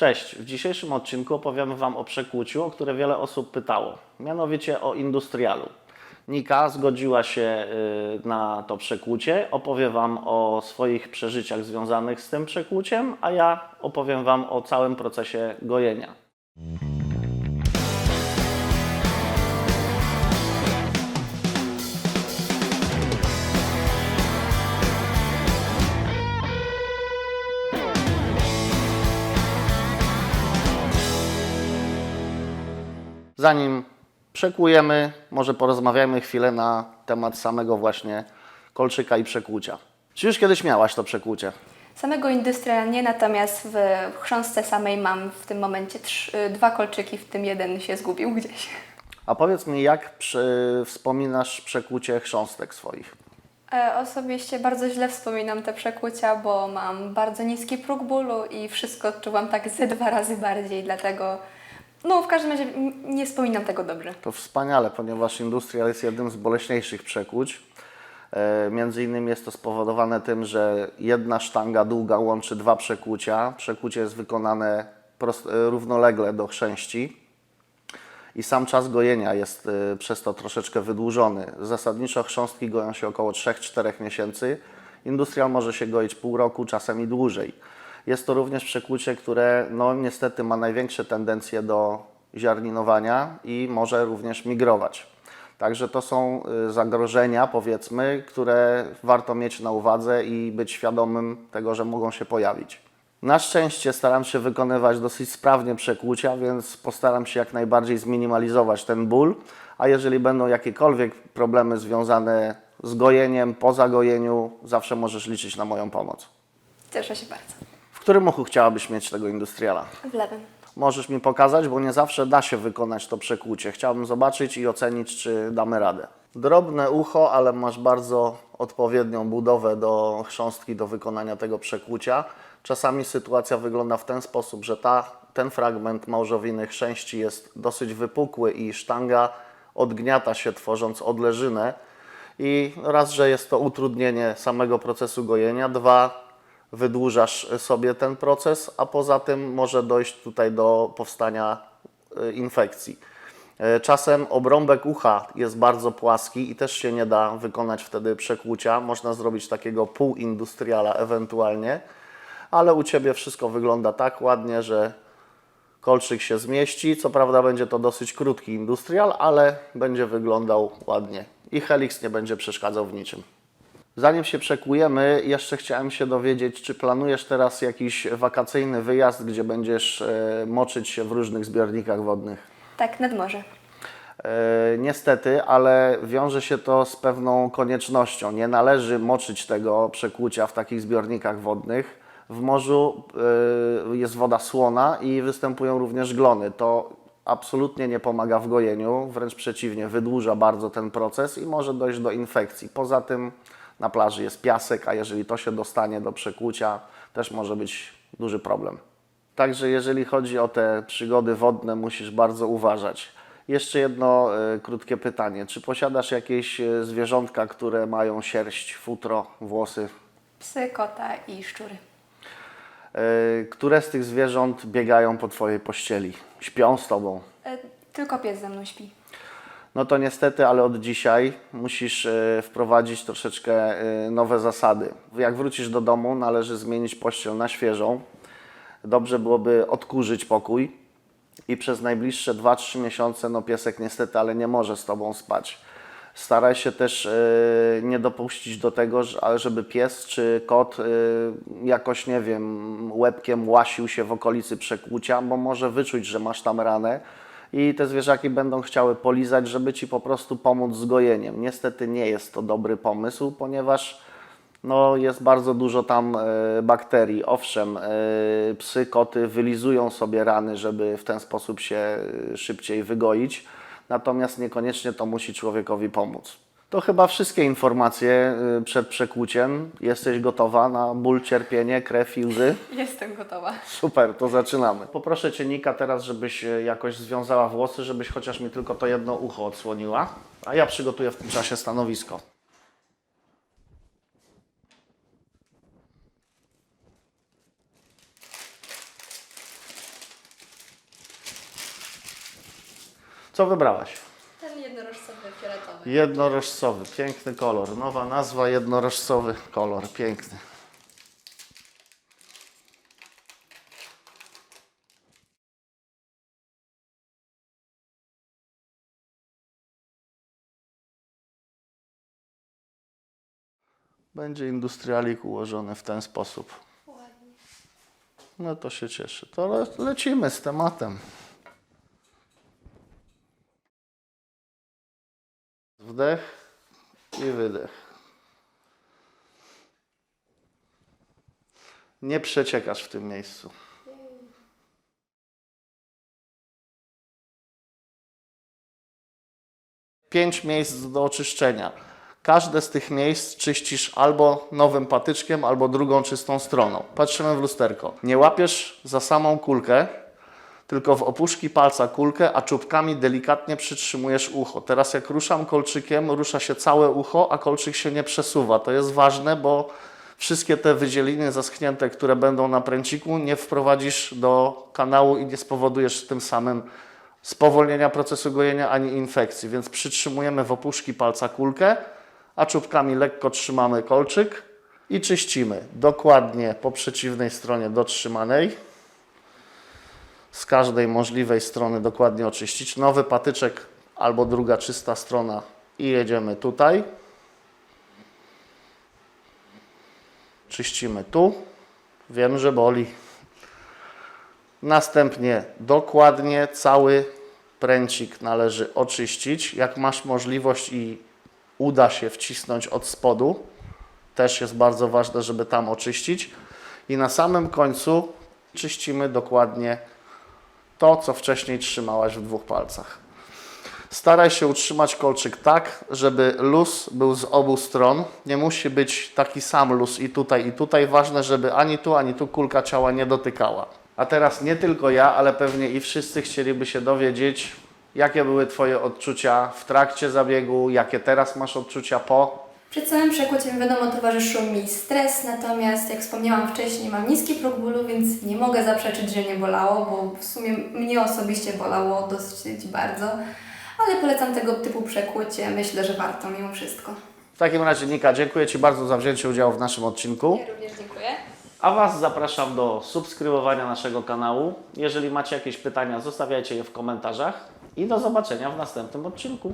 Cześć, w dzisiejszym odcinku opowiemy Wam o przekłuciu, o które wiele osób pytało, mianowicie o industrialu. Nika zgodziła się y, na to przekłucie, opowie Wam o swoich przeżyciach związanych z tym przekłuciem, a ja opowiem Wam o całym procesie gojenia. Zanim przekłujemy, może porozmawiajmy chwilę na temat samego właśnie kolczyka i przekłucia. Czy już kiedyś miałaś to przekłucie? Samego industriala nie, natomiast w chrząstce samej mam w tym momencie trz- y, dwa kolczyki, w tym jeden się zgubił gdzieś. A powiedz mi, jak przy, wspominasz przekłucie chrząstek swoich? E, Osobiście bardzo źle wspominam te przekłucia, bo mam bardzo niski próg bólu i wszystko odczuwam tak ze dwa razy bardziej, dlatego no w każdym razie nie wspominam tego dobrze. To wspaniale, ponieważ industrial jest jednym z boleśniejszych przekłuć. E, Między innymi jest to spowodowane tym, że jedna sztanga długa łączy dwa przekłucia. Przekłucie jest wykonane prost, e, równolegle do chrzęści i sam czas gojenia jest e, przez to troszeczkę wydłużony. Zasadniczo chrząstki goją się około 3-4 miesięcy. Industrial może się goić pół roku, czasem i dłużej. Jest to również przekłucie, które no, niestety ma największe tendencje do ziarninowania i może również migrować. Także to są y, zagrożenia, powiedzmy, które warto mieć na uwadze i być świadomym tego, że mogą się pojawić. Na szczęście staram się wykonywać dosyć sprawnie przekłucia, więc postaram się jak najbardziej zminimalizować ten ból. A jeżeli będą jakiekolwiek problemy związane z gojeniem, po zagojeniu, zawsze możesz liczyć na moją pomoc. Cieszę się bardzo. W którym uchu chciałabyś mieć tego industriala? W lewym. Możesz mi pokazać, bo nie zawsze da się wykonać to przekłucie. Chciałbym zobaczyć i ocenić, czy damy radę. Drobne ucho, ale masz bardzo odpowiednią budowę do chrząstki do wykonania tego przekłucia. Czasami sytuacja wygląda w ten sposób, że ta, ten fragment małżowiny chrzęści jest dosyć wypukły i sztanga odgniata się, tworząc odleżynę. I raz, że jest to utrudnienie samego procesu gojenia, dwa, wydłużasz sobie ten proces, a poza tym może dojść tutaj do powstania y, infekcji. E, Czasem obrąbek ucha jest bardzo płaski i też się nie da wykonać wtedy przekłucia. Można zrobić takiego półindustriala ewentualnie, ale u Ciebie wszystko wygląda tak ładnie, że kolczyk się zmieści. Co prawda będzie to dosyć krótki industrial, ale będzie wyglądał ładnie i helix nie będzie przeszkadzał w niczym. Zanim się przekujemy, jeszcze chciałem się dowiedzieć, czy planujesz teraz jakiś wakacyjny wyjazd, gdzie będziesz e, moczyć się w różnych zbiornikach wodnych? Tak, nad morze. E, niestety, ale wiąże się to z pewną koniecznością. Nie należy moczyć tego przekłucia w takich zbiornikach wodnych. W morzu e, jest woda słona i występują również glony. To absolutnie nie pomaga w gojeniu, wręcz przeciwnie, wydłuża bardzo ten proces i może dojść do infekcji. Poza tym na plaży jest piasek, a jeżeli to się dostanie do przekłucia, też może być duży problem. Także jeżeli chodzi o te przygody wodne, musisz bardzo uważać. Jeszcze jedno e, krótkie pytanie. Czy posiadasz jakieś e, zwierzątka, które mają sierść, futro, włosy? Psy, kota i szczury. E, które z tych zwierząt biegają po Twojej pościeli? Śpią z Tobą? E, Tylko pies ze mną śpi. No to niestety, ale od dzisiaj musisz e, wprowadzić troszeczkę e, nowe zasady. Jak wrócisz do domu, należy zmienić pościel na świeżą. Dobrze byłoby odkurzyć pokój i przez najbliższe 2-3 miesiące, no piesek niestety, ale nie może z Tobą spać. Staraj się też e, nie dopuścić do tego, żeby pies czy kot jakoś, nie wiem, łebkiem łasił się w okolicy przekłucia, bo może wyczuć, że masz tam ranę i te zwierzaki będą chciały polizać, żeby Ci po prostu pomóc z gojeniem. Niestety nie jest to dobry pomysł, ponieważ no, jest bardzo dużo tam e, bakterii. Owszem, e, psy, koty wylizują sobie rany, żeby w ten sposób się e, szybciej wygoić, natomiast niekoniecznie to musi człowiekowi pomóc. To chyba wszystkie informacje y, przed przekłuciem. Jesteś gotowa na ból, cierpienie, krew i łzy? Jestem gotowa. Super, to zaczynamy. Poproszę Cię, Nika, teraz, żebyś y, jakoś związała włosy, żebyś chociaż mi tylko to jedno ucho odsłoniła, a ja przygotuję w tym czasie stanowisko. Co wybrałaś? Fioletowy. Jednorożcowy, piękny kolor. Nowa nazwa, jednorożcowy kolor, piękny. Będzie industrialik ułożony w ten sposób. No to się cieszy. To le lecimy z tematem. Wdech i wydech. Nie przeciekasz w tym miejscu. Pięć miejsc do oczyszczenia. Każde z tych miejsc czyścisz albo nowym patyczkiem, albo drugą czystą stroną. Patrzymy w lusterko. Nie łapiesz za samą kulkę, tylko w opuszki palca kulkę, a czubkami delikatnie przytrzymujesz ucho. Teraz jak ruszam kolczykiem, rusza się całe ucho, a kolczyk się nie przesuwa. To jest ważne, bo wszystkie te wydzieliny zaschnięte, które będą na pręciku, nie wprowadzisz do kanału i nie spowodujesz tym samym spowolnienia procesu gojenia ani infekcji. Więc przytrzymujemy w opuszki palca kulkę, a czubkami lekko trzymamy kolczyk i czyścimy dokładnie po przeciwnej stronie dotrzymanej z każdej możliwej strony dokładnie oczyścić. Nowy patyczek albo druga czysta strona i jedziemy tutaj. Czyścimy tu. Wiem, że boli. Następnie dokładnie cały pręcik należy oczyścić. Jak masz możliwość i uda się wcisnąć od spodu, też jest bardzo ważne, żeby tam oczyścić. I na samym końcu czyścimy dokładnie to, co wcześniej trzymałaś w dwóch palcach. Staraj się utrzymać kolczyk tak, żeby luz był z obu stron. Nie musi być taki sam luz i tutaj, i tutaj. Ważne, żeby ani tu, ani tu kulka ciała nie dotykała. A teraz nie tylko ja, ale pewnie i wszyscy chcieliby się dowiedzieć, jakie były Twoje odczucia w trakcie zabiegu, jakie teraz masz odczucia po. Przed całym przekłuciem wiadomo towarzyszył mi stres, natomiast jak wspomniałam wcześniej mam niski próg bólu, więc nie mogę zaprzeczyć, że nie bolało, bo w sumie mnie osobiście bolało dosyć bardzo. Ale polecam tego typu przekłucie, myślę, że warto mimo wszystko. W takim razie, Nika, dziękuję Ci bardzo za wzięcie udziału w naszym odcinku. Ja również dziękuję. A Was zapraszam do subskrybowania naszego kanału. Jeżeli macie jakieś pytania, zostawiajcie je w komentarzach i do zobaczenia w następnym odcinku.